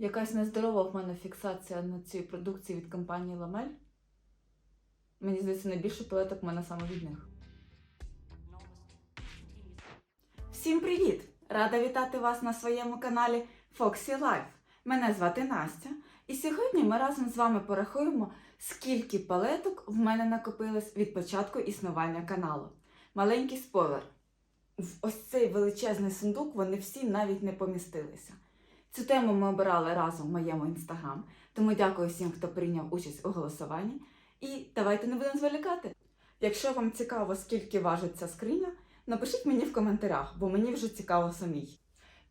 Якась нездорова в мене фіксація на цій продукції від компанії Ламель. Мені здається, найбільше палеток в мене саме від них. Всім привіт! Рада вітати вас на своєму каналі Foxy Life. Мене звати Настя, і сьогодні ми разом з вами порахуємо, скільки палеток в мене накопилось від початку існування каналу. Маленький спойлер. В ось цей величезний сундук вони всі навіть не помістилися. Цю тему ми обирали разом в моєму інстаграм, тому дякую всім, хто прийняв участь у голосуванні. І давайте не будемо зволікати. Якщо вам цікаво, скільки важить ця скриня, напишіть мені в коментарях, бо мені вже цікаво самій.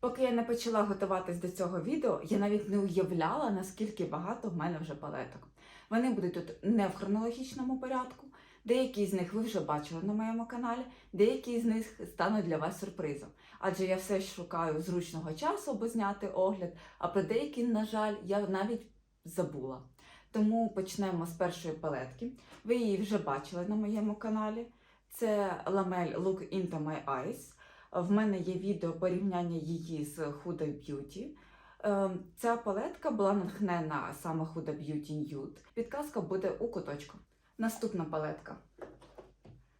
Поки я не почала готуватись до цього відео, я навіть не уявляла, наскільки багато в мене вже палеток. Вони будуть тут не в хронологічному порядку. Деякі з них ви вже бачили на моєму каналі, деякі з них стануть для вас сюрпризом. Адже я все ж шукаю зручного часу, аби зняти огляд, а про деякі, на жаль, я навіть забула. Тому почнемо з першої палетки. Ви її вже бачили на моєму каналі. Це ламель Look Into My Eyes. В мене є відео порівняння її з Huda Beauty. Е, Ця палетка була натхнена саме Huda Beauty Nude. Підказка буде у куточку. Наступна палетка.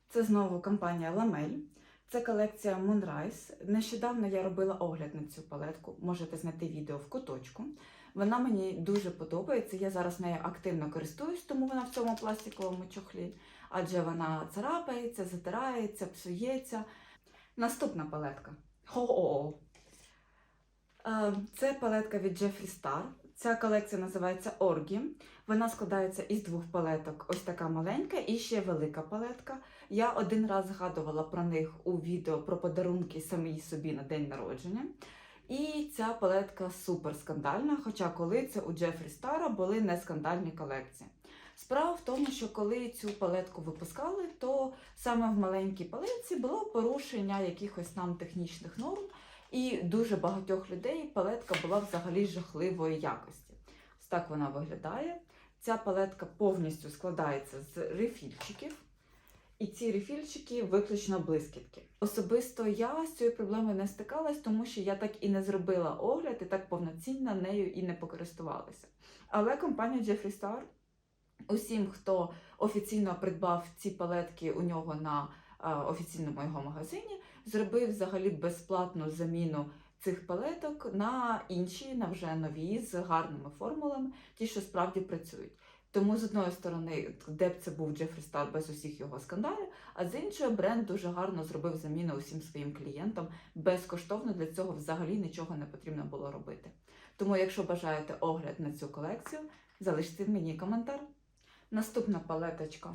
Це знову компанія Lamel. Це колекція Moonrise. Нещодавно я робила огляд на цю палетку. Можете знайти відео в куточку. Вона мені дуже подобається. Я зараз нею активно користуюсь, тому вона в цьому пластиковому чохлі, адже вона царапається, затирається, псується. Наступна палетка. Хо-о-о! Е, Це палетка від Jeffree Star. Ця колекція називається Orgy. Вона складається із двох палеток. Ось така маленька і ще велика палетка. Я один раз згадувала про них у відео про подарунки самій собі на день народження. І ця палетка супер скандальна, хоча коли це у Джефрі Стара були не скандальні колекції. Справа в тому, що коли цю палетку випускали, то саме в маленькій палетці було порушення якихось там технічних норм, і дуже багатьох людей палетка була взагалі жахливої якості. Ось так вона виглядає. Ця палетка повністю складається з рефільчиків. І ці рефільчики виключно блискітки. Особисто я з цією проблемою не стикалась, тому що я так і не зробила огляд і так повноцінно нею і не покористувалася. Але компанія Jeffree Star усім, хто офіційно придбав ці палетки у нього на е, офіційному його магазині, зробив взагалі безплатну заміну цих палеток на інші, на вже нові з гарними формулами, ті, що справді працюють. Тому з одної сторони, де б це був Джефрі Стар без усіх його скандалів, а з іншої бренд дуже гарно зробив заміну усім своїм клієнтам. Безкоштовно для цього взагалі нічого не потрібно було робити. Тому, якщо бажаєте огляд на цю колекцію, залиште мені коментар. Наступна палеточка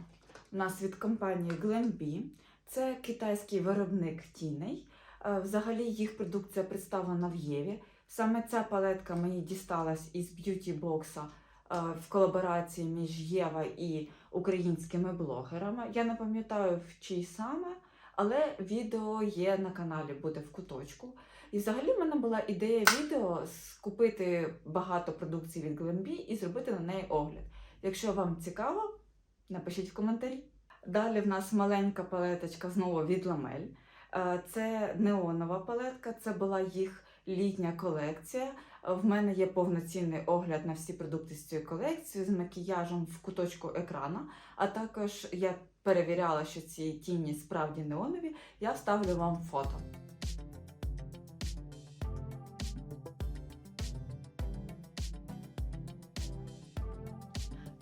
у нас від компанії Glambi. Це китайський виробник тіней. Е, Взагалі їх продукція представлена в Єві. Саме ця палетка мені дісталась із б'юті-бокса е, в колаборації між Єва і українськими блогерами. Я не пам'ятаю в чий саме, але відео є на каналі, буде в куточку. І взагалі в мене була ідея відео скупити багато продукції від Glambi і зробити на неї огляд. Якщо вам цікаво, напишіть в коментарі. Далі в нас маленька палеточка знову від Ламель. Е, Це неонова палетка, це була їх літня колекція. В мене є повноцінний огляд на всі продукти з цієї колекції з макіяжем в куточку екрана. А також я перевіряла, що ці тіні справді неонові. Я вставлю вам фото.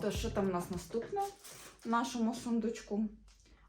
То що там у нас наступне нашому сундучку?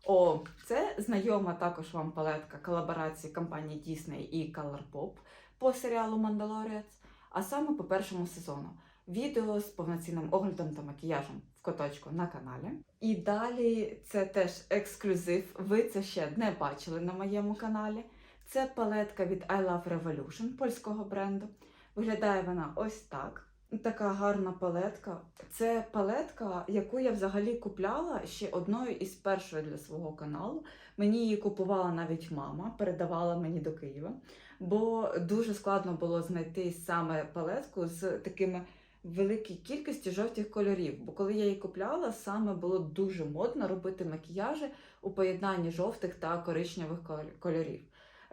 О, це знайома також вам палетка колаборації компанії Disney і Colourpop по серіалу Мандалорець, а саме по першому сезону. Відео з повноцінним оглядом та макіяжем в куточку на каналі. І далі це теж ексклюзив. Ви це ще не бачили на моєму каналі. Це палетка від I Love Revolution польського бренду. Виглядає вона ось так. Така гарна палетка. Це палетка, яку я взагалі купляла ще одною із першої для свого каналу. Мені її купувала навіть мама, передавала мені до Києва, бо дуже складно було знайти саме палетку з такими великою кількістю жовтих кольорів. Бо коли я її купляла, саме було дуже модно робити макіяжі у поєднанні жовтих та коричневих кольорів.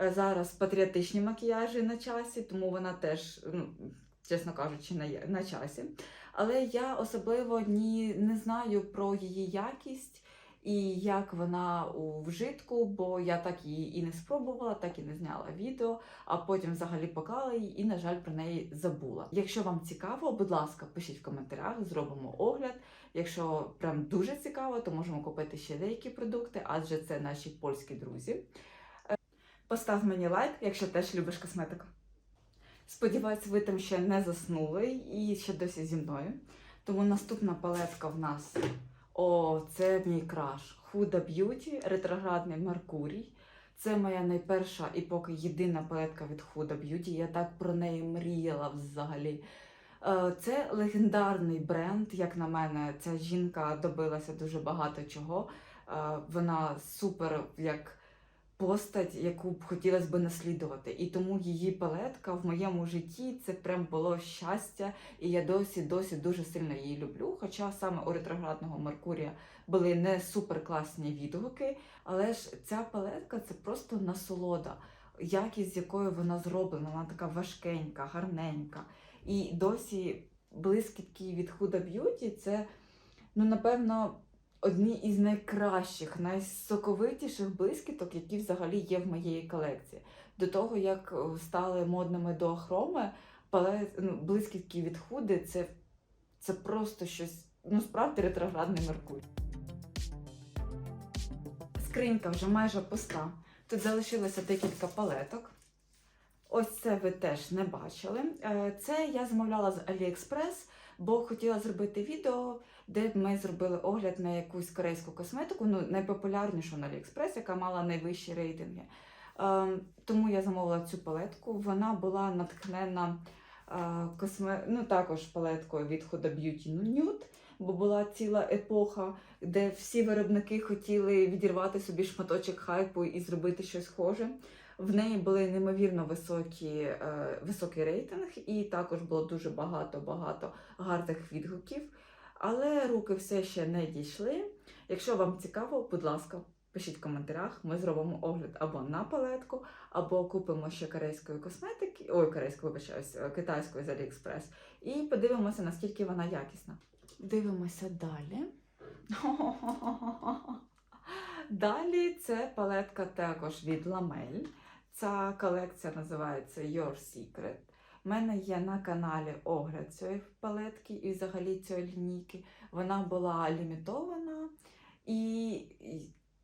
Е, Зараз патріотичні макіяжі на часі, тому вона теж ну, чесно кажучи, на, на часі. Але я особливо ні, не знаю про її якість і як вона у вжитку, бо я так її і не спробувала, так і не зняла відео, а потім взагалі поклала її і, на жаль, про неї забула. Якщо вам цікаво, будь ласка, пишіть в коментарях, зробимо огляд. Якщо прям дуже цікаво, то можемо купити ще деякі продукти, адже це наші польські друзі. Е, Постав мені лайк, якщо теж любиш косметику. Сподіваюсь, ви там ще не заснули і ще досі зі мною. Тому наступна палетка в нас. О, це мій краш. Huda Beauty, ретроградний Меркурій. Це моя найперша і поки єдина палетка від Huda Beauty. Я так про неї мріяла взагалі. Е, Це легендарний бренд, як на мене. Ця жінка добилася дуже багато чого. Е, Вона супер як постать, яку б хотілося б наслідувати. І тому її палетка в моєму житті це прям було щастя, і я досі досі дуже сильно її люблю. Хоча саме у ретроградного Меркурія були не супер класні відгуки, але ж ця палетка це просто насолода. Якість, з якою вона зроблена, вона така важкенька, гарненька. І досі блискітки від Huda Beauty це, ну, напевно, одні із найкращих, найсоковитіших блискіток, які взагалі є в моєї колекції. До того, як е, стали модними дуохроми, пале... ну, блискітки від Худи це, це просто щось, ну справді ретроградний Меркурій. Скринька вже майже пуста. Тут залишилося декілька палеток. Ось це ви теж не бачили. Е, Це я замовляла з AliExpress, бо хотіла зробити відео, де б ми зробили огляд на якусь корейську косметику, ну найпопулярнішу на AliExpress, яка мала найвищі рейтинги. Е, Тому я замовила цю палетку. Вона була натхнена е, косме... ну, також палеткою від Huda Beauty Nude, бо була ціла епоха, де всі виробники хотіли відірвати собі шматочок хайпу і зробити щось схоже. В неї були неймовірно високі, е, високий рейтинг, і також було дуже багато-багато гарних відгуків. Але руки все ще не дійшли. Якщо вам цікаво, будь ласка, пишіть в коментарях. Ми зробимо огляд або на палетку, або купимо ще корейської косметики, ой, корейської, вибачаюсь, е, китайської з AliExpress, і подивимося, наскільки вона якісна. Дивимося далі. Далі це палетка також від Lamel. Ця колекція називається Your Secret. У мене є на каналі огляд цієї палетки і взагалі цієї лінійки. Вона була лімітована. І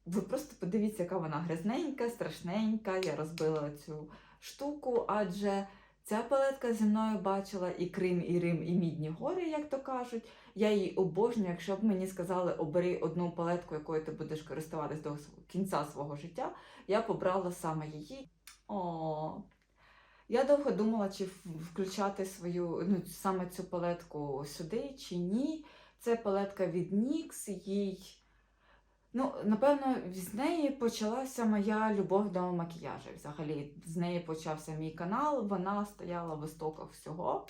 ви просто подивіться, яка вона грязненька, страшненька. Я розбила цю штуку, адже ця палетка зі мною бачила і Крим, і Рим, і Мідні гори, як то кажуть. Я її обожнюю. Якщо б мені сказали, обери одну палетку, якою ти будеш користуватись до кінця свого життя, я б обрала саме її. О, я довго думала, чи включати свою ну, саме цю палетку сюди, чи ні. Це палетка від NYX, їй. Ну, напевно, з неї почалася моя любов до макіяжу. Взагалі, з неї почався мій канал, вона стояла в істоках всього.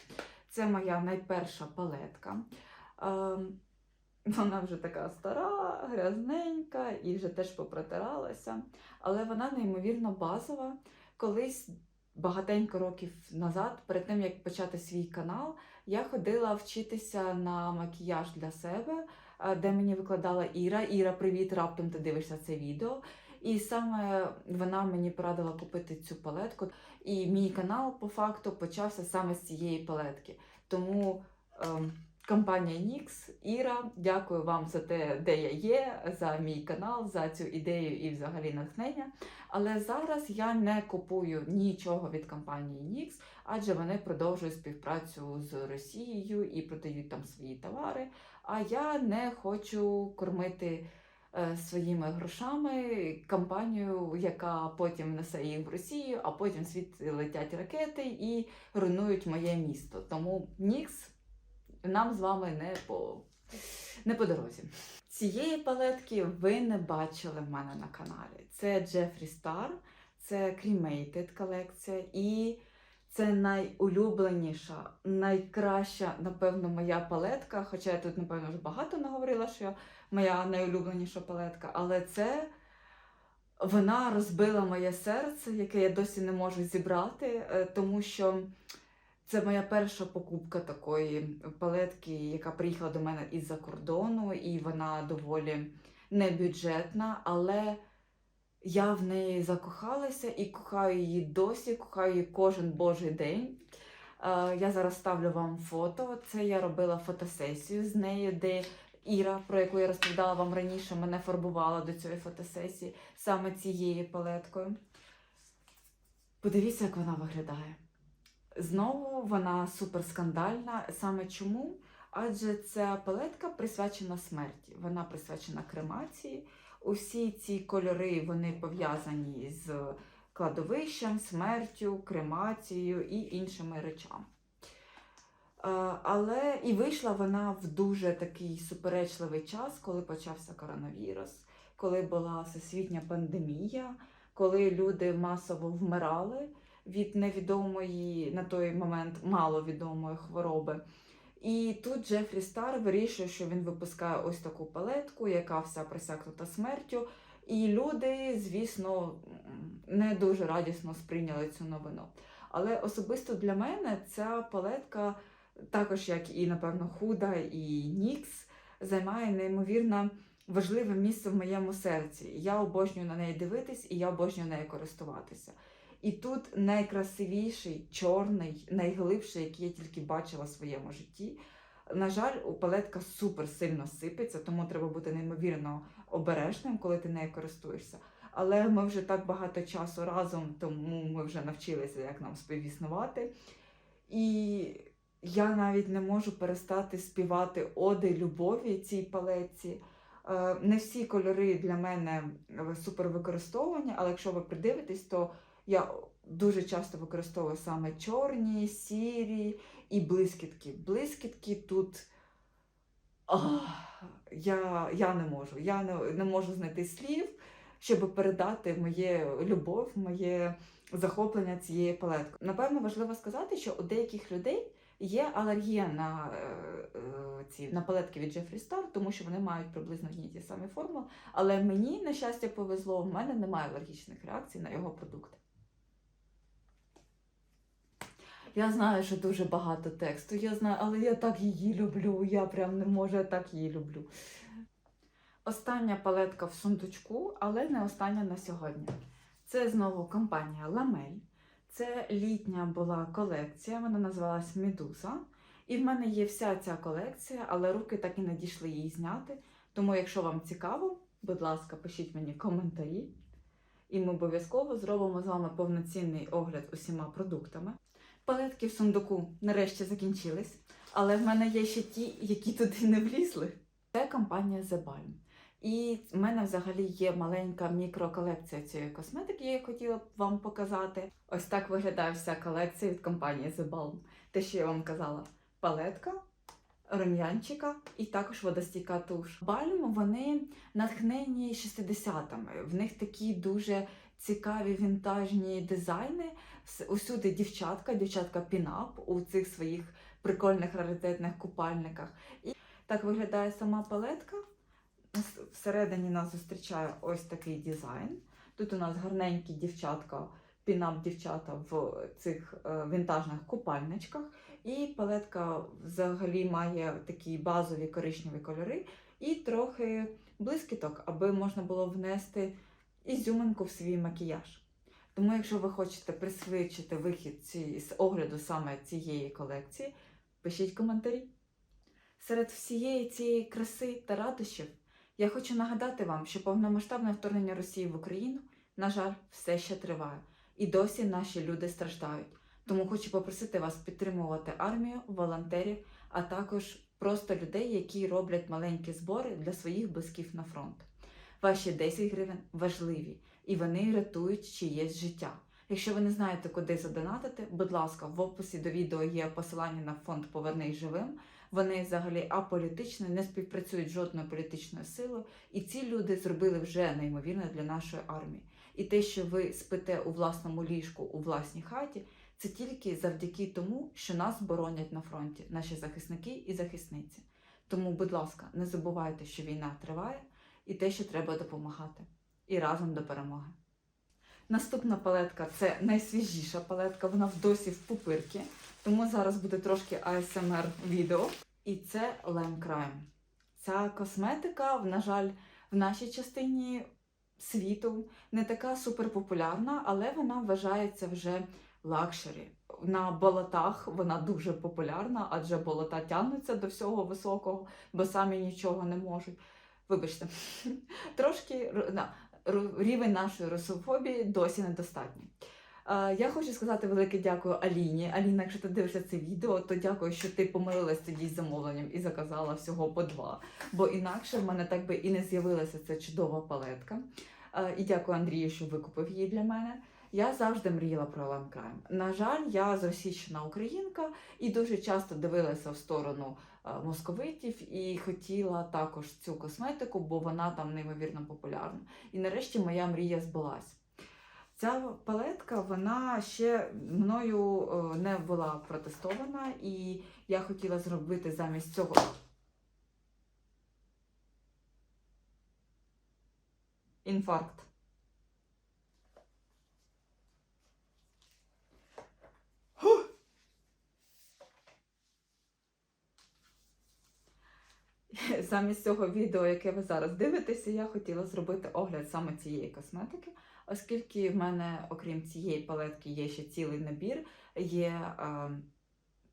Це моя найперша палетка. Ем, вона вже така стара, грязненька і вже теж попротиралася. Але вона неймовірно базова. Колись багатенько років назад, перед тим як почати свій канал, я ходила вчитися на макіяж для себе, е, де мені викладала Іра. Іра, привіт, раптом ти дивишся це відео. І саме вона мені порадила купити цю палетку. І мій канал по факту почався саме з цієї палетки. Тому ем, компанія NYX, Іра, дякую вам за те, де я є, за мій канал, за цю ідею і взагалі натхнення. Але зараз я не купую нічого від компанії NYX, адже вони продовжують співпрацю з Росією і продають там свої товари. А я не хочу кормити е, своїми грошами компанію, яка потім несе їх в Росію, а потім світ летять ракети і руйнують моє місто. Тому NYX нам з вами не по, не по дорозі. Цієї палетки ви не бачили в мене на каналі. Це Jeffree Star, це Cremated колекція, і це найулюбленіша, найкраща, напевно, моя палетка. Хоча я тут, напевно, вже багато наговорила, що моя найулюбленіша палетка, але це вона розбила моє серце, яке я досі не можу зібрати, е, тому що Це моя перша покупка такої палетки, яка приїхала до мене із-за кордону, і вона доволі небюджетна, але я в неї закохалася і кохаю її досі, кохаю її кожен божий день. Е, Я зараз ставлю вам фото. Це я робила фотосесію з нею, де Іра, про яку я розповідала вам раніше, мене фарбувала до цієї фотосесії саме цією палеткою. Подивіться, як вона виглядає. Знову вона суперскандальна. Саме чому? Адже ця палетка присвячена смерті. Вона присвячена кремації. Усі ці кольори вони пов'язані з кладовищем, смертю, кремацією і іншими речами. Е, Але і вийшла вона в дуже такий суперечливий час, коли почався коронавірус, коли була всесвітня пандемія, коли люди масово вмирали від невідомої на той момент маловідомої хвороби. І тут Джефрі Стар вирішує, що він випускає ось таку палетку, яка вся присякнута смертю. І люди, звісно, не дуже радісно сприйняли цю новину. Але особисто для мене ця палетка, також як і, напевно, Худа і Нікс, займає неймовірно важливе місце в моєму серці. Я обожнюю на неї дивитись і я обожнюю нею користуватися. І тут найкрасивіший, чорний, найглибший, який я тільки бачила в своєму житті. На жаль, у палетка супер сильно сипеться, тому треба бути неймовірно обережним, коли ти нею користуєшся. Але ми вже так багато часу разом, тому ми вже навчилися, як нам співіснувати. І я навіть не можу перестати співати оди любові цій палетці. Е, Не всі кольори для мене е, супер використовувані, але якщо ви придивитесь, то я дуже часто використовую саме чорні, сірі і блискітки. Блискітки тут. Я, я не можу. Я не, не можу знайти слів, щоб передати моє любов, моє захоплення цієї палеткою. Напевно, важливо сказати, що у деяких людей є алергія на, е, е, ці, на палетки від Jeffree Star, тому що вони мають приблизно одні ті самі формули. Але мені, на щастя, повезло, в мене немає алергічних реакцій на його продукти. Я знаю, що дуже багато тексту, я знаю, але я так її люблю. Я прям не можу, я так її люблю. Остання палетка в сундучку, але не остання на сьогодні. Це знову компанія Ламель. Це літня була колекція, вона називалась Медуза. І в мене є вся ця колекція, але руки так і не дійшли її зняти. Тому, якщо вам цікаво, будь ласка, пишіть мені коментарі. І ми обов'язково зробимо з вами повноцінний огляд усіма продуктами. Палетки в сундуку нарешті закінчились, але в мене є ще ті, які туди не влізли. Це компанія The Balm. І в мене взагалі є маленька мікроколекція цієї косметики, я хотіла б вам показати. Ось так виглядає вся колекція від компанії The Balm. Те, що я вам казала, палетка, рум'янчика і також водостійка туш. Бальм вони натхнені 60-ми. В них такі дуже цікаві вінтажні дизайни. Усюди дівчатка, дівчатка пінап у цих своїх прикольних раритетних купальниках. І так виглядає сама палетка. Всередині нас зустрічає ось такий дизайн. Тут у нас гарненькі дівчатка, пінап дівчата в цих е, вінтажних купальничках. І палетка взагалі має такі базові коричневі кольори і трохи блискіток, аби можна було внести ізюминку в свій макіяж. Тому, якщо ви хочете присвідчити вихід ці, з огляду саме цієї колекції, пишіть коментарі. Серед всієї цієї краси та радощів я хочу нагадати вам, що повномасштабне вторгнення Росії в Україну, на жаль, все ще триває, і досі наші люди страждають. Тому хочу попросити вас підтримувати армію, волонтерів, а також просто людей, які роблять маленькі збори для своїх близьких на фронт. Ваші 10 гривень важливі, і вони рятують чиєсь життя. Якщо ви не знаєте, куди задонатити, будь ласка, в описі до відео є посилання на фонд Повернись живим. Вони взагалі аполітичні, не співпрацюють з жодною політичною силою, і ці люди зробили вже неймовірне для нашої армії. І те, що ви спите у власному ліжку у власній хаті, це тільки завдяки тому, що нас боронять на фронті, наші захисники і захисниці. Тому, будь ласка, не забувайте, що війна триває, і те, що треба допомагати. І разом до перемоги. Наступна палетка це найсвіжіша палетка, вона в досі в пупирки, Тому зараз буде трошки ASMR відео. І це Lime Crime. Ця косметика, на жаль, в нашій частині світу не така суперпопулярна, але вона вважається вже лакшері. На болотах вона дуже популярна, адже болота тягнуться до всього високого, бо самі нічого не можуть. Вибачте, трошки рівень нашої русофобії досі недостатній. Я хочу сказати велике дякую Аліні. Аліна, якщо ти дивишся це відео, то дякую, що ти помилилась тоді з замовленням і заказала всього по два. Бо інакше в мене так би і не з'явилася ця чудова палетка. І дякую Андрію, що викупив її для мене. Я завжди мріяла про Crime. На жаль, я зросійщена українка і дуже часто дивилася в сторону московитів і хотіла також цю косметику, бо вона там неймовірно популярна. І нарешті моя мрія збулась. Ця палетка вона ще мною е, не була протестована, і я хотіла зробити замість цього. Інфаркт. Замість цього відео, яке ви зараз дивитеся, я хотіла зробити огляд саме цієї косметики, оскільки в мене, окрім цієї палетки, є ще цілий набір, є е,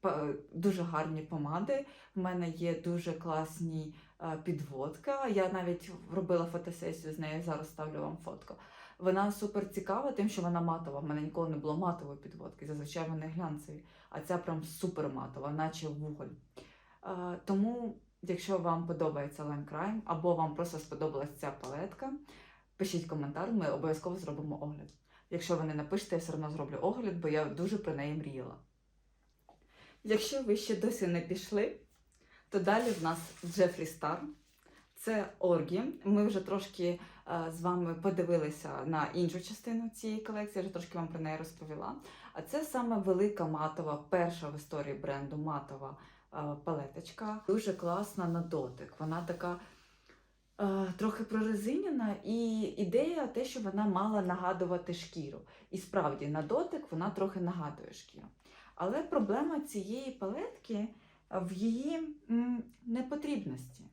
па- дуже гарні помади, в мене є дуже класні е, підводка. Я навіть робила фотосесію з нею, зараз ставлю вам фотку. Вона супер цікава, тим, що вона матова. В мене ніколи не було матової підводки. Зазвичай вони глянцеві, а ця прям супер матова, наче вуголь. Е, тому, якщо вам подобається Lime Crime, або вам просто сподобалась ця палетка, пишіть коментар, ми обов'язково зробимо огляд. Якщо ви не напишете, я все одно зроблю огляд, бо я дуже про неї мріяла. Якщо ви ще досі не пішли, то далі в нас Джефрі Стар. Це Оргі. Ми вже трошки е, з вами подивилися на іншу частину цієї колекції, я вже трошки вам про неї розповіла. А це саме велика матова, перша в історії бренду матова палеточка. Дуже класна на дотик. Вона така е, трохи прорезинена, і ідея те, що вона мала нагадувати шкіру. І справді на дотик вона трохи нагадує шкіру. Але проблема цієї палетки в її непотрібності.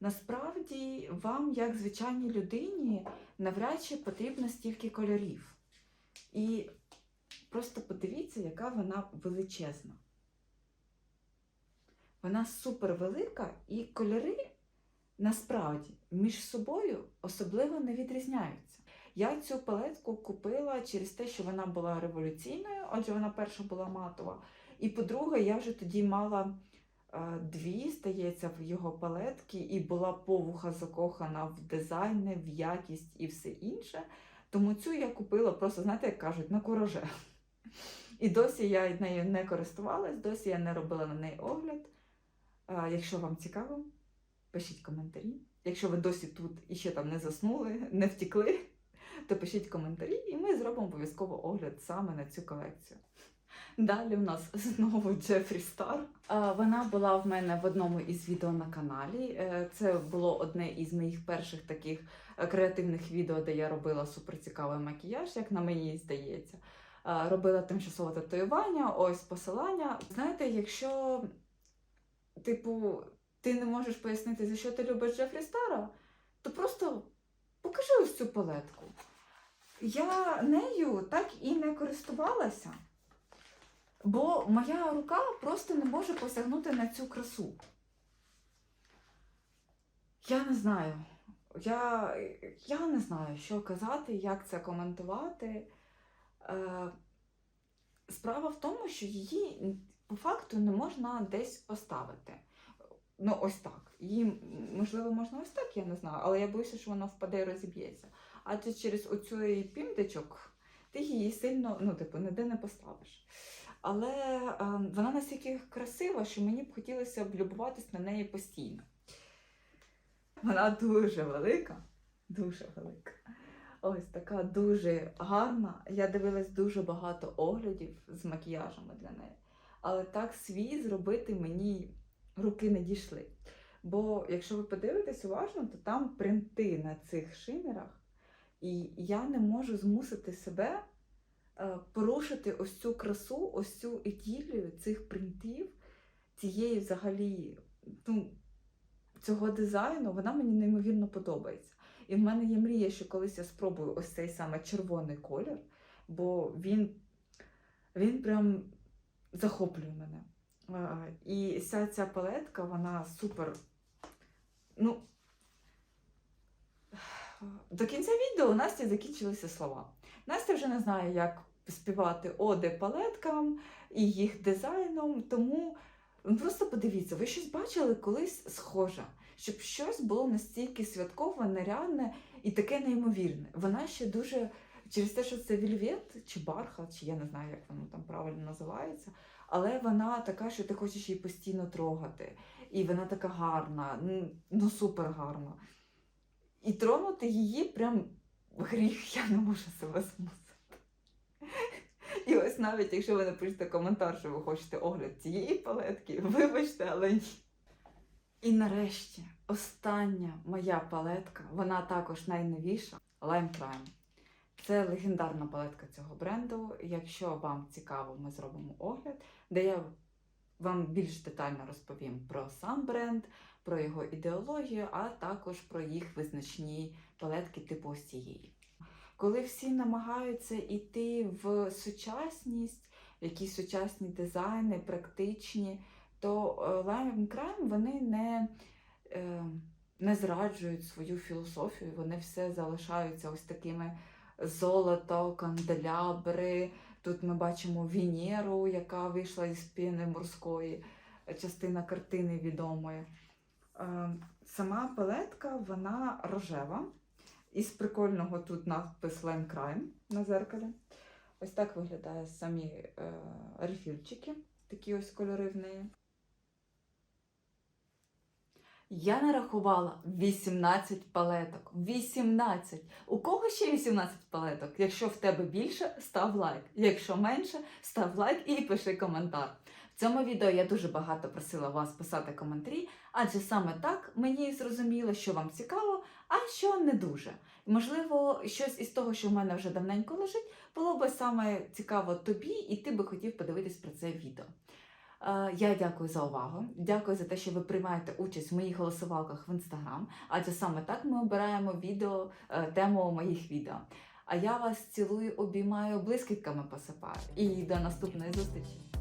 Насправді, вам, як звичайній людині, навряд чи потрібно стільки кольорів. І просто подивіться, яка вона величезна. Вона супер велика, і кольори насправді між собою особливо не відрізняються. Я цю палетку купила через те, що вона була революційною, отже, вона перша була матова. І по-друге, я вже тоді мала е, дві, здається, в його палетки, і була повуха закохана в дизайни, в якість і все інше. Тому цю я купила просто, знаєте, як кажуть, на кураже. І досі я нею не користувалась, досі я не робила на неї огляд. Якщо вам цікаво, пишіть коментарі. Якщо ви досі тут і ще там не заснули, не втікли, то пишіть коментарі, і ми зробимо обов'язково огляд саме на цю колекцію. Далі в нас знову Джефрі Стар. Вона була в мене в одному із відео на каналі. Е, Це було одне із моїх перших таких е, креативних відео, де я робила суперцікавий макіяж, як на мені здається. Робила тимчасове татуювання, ось посилання. Знаєте, якщо, типу, ти не можеш пояснити, за що ти любиш Джефрі Стара, то просто покажи ось цю палетку. Я нею так і не користувалася. Бо моя рука просто не може посягнути на цю красу. Я не знаю. Я, я не знаю, що казати, як це коментувати. Е, справа в тому, що її по факту не можна десь поставити. Ну, ось так. Її, можливо, можна ось так, я не знаю, але я боюся, що вона впаде і розіб'ється. Адже через оцю пімдечок ти її сильно, ну, типу, ніде не поставиш. Але е, вона настільки красива, що мені б хотілося б на неї постійно. Вона дуже велика, дуже велика. Ось така дуже гарна. Я дивилась дуже багато оглядів з макіяжами для неї. Але так свій зробити мені руки не дійшли. Бо якщо ви подивитесь уважно, то там принти на цих шимерах, і я не можу змусити себе е, порушити ось цю красу, ось цю іділію цих принтів, цієї взагалі, ну, цього дизайну, вона мені неймовірно подобається. І в мене є мрія, що колись я спробую ось цей саме червоний колір, бо він, він прям захоплює мене. І вся ця палетка, вона супер. Ну, до кінця відео у Насті закінчилися слова. Настя вже не знає, як співати оди палеткам і їх дизайном, тому просто подивіться, ви щось бачили колись схоже, щоб щось було настільки святкове, нарядне і таке неймовірне. Вона ще дуже через те, що це вільвет чи бархат, чи я не знаю, як воно там правильно називається, але вона така, що ти хочеш її постійно трогати. І вона така гарна, ну, супер гарна. І тронути її прям гріх, я не можу себе змусити. І ось навіть якщо ви напишете коментар, що ви хочете огляд цієї палетки, вибачте, але ні. І нарешті остання моя палетка, вона також найновіша Lime Crime. Це легендарна палетка цього бренду. Якщо вам цікаво, ми зробимо огляд, де я вам більш детально розповім про сам бренд, про його ідеологію, а також про їх визначні палетки типу ось цієї. Коли всі намагаються йти в сучасність, якісь сучасні дизайни, практичні, то е, Lime Crime вони не, е, не зраджують свою філософію, вони все залишаються ось такими золото, канделябри. Тут ми бачимо Венеру, яка вийшла із піни морської, частина картини відомої. Е, Сама палетка вона рожева. Із прикольного тут надпис Lime Crime на зеркалі. Ось так виглядає самі е, рефільчики, такі ось кольори в неї. Я нарахувала 18 палеток. 18! У кого ще 18 палеток? Якщо в тебе більше, став лайк. Якщо менше, став лайк і пиши коментар. В цьому відео я дуже багато просила вас писати коментарі, адже саме так мені зрозуміло, що вам цікаво, а що не дуже. Можливо, щось із того, що в мене вже давненько лежить, було би саме цікаво тобі, і ти би хотів подивитись про це відео. Е, Я дякую за увагу. Дякую за те, що ви приймаєте участь в моїх голосувалках в інстаграм, адже саме так ми обираємо відео, е, тему моїх відео. А я вас цілую, обіймаю, блискітками посипаю. І до наступної зустрічі!